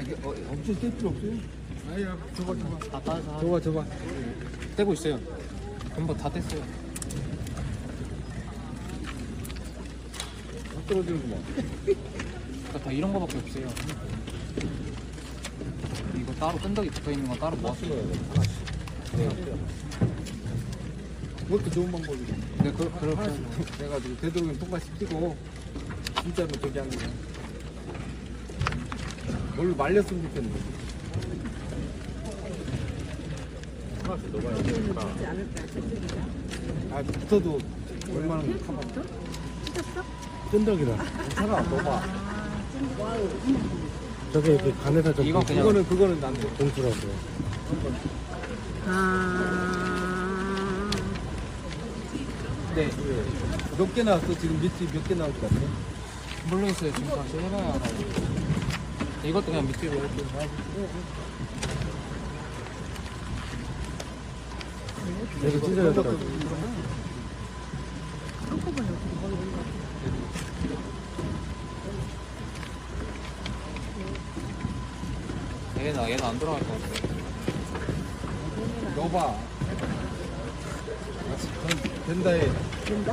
이게 어, 엄청 뗄 필요 없어요. 아니야 저거 저거 다 따서 하- 저거 저거 떼고 있어요. 전부 다 뗐어요. 다 떨어지는구만. 그러니까 다 이런 거밖에 없어요. 이거 따로 끈덕이 붙어 있는 거 따로 모았어요. 그것도 좋은 방법이네. 네, 그, 그렇게 해가지고 되도록이면 똑같이 끼고 진짜로 저기 하는 거야. 뭘 말렸으면 넣어봐야 아, 붙어도 얼마나 가만 끈덕이다 괜찮아, 넣어봐. 저게 그 간에다 저 이거 그냥 그거는, 그거는 안 돼. 공수라고 아, 네. 몇 개 나왔어? 지금 밑에 몇개 나올 것 같아? 모르겠어요. 지금 다시 해봐야 알아요. 이것도 그냥 밑으로 이렇게 이거 진짜 잘 들어 얘는 얘는 안 돌아갈 것 같아요. 넣어봐. 된- 된다 해. 된다?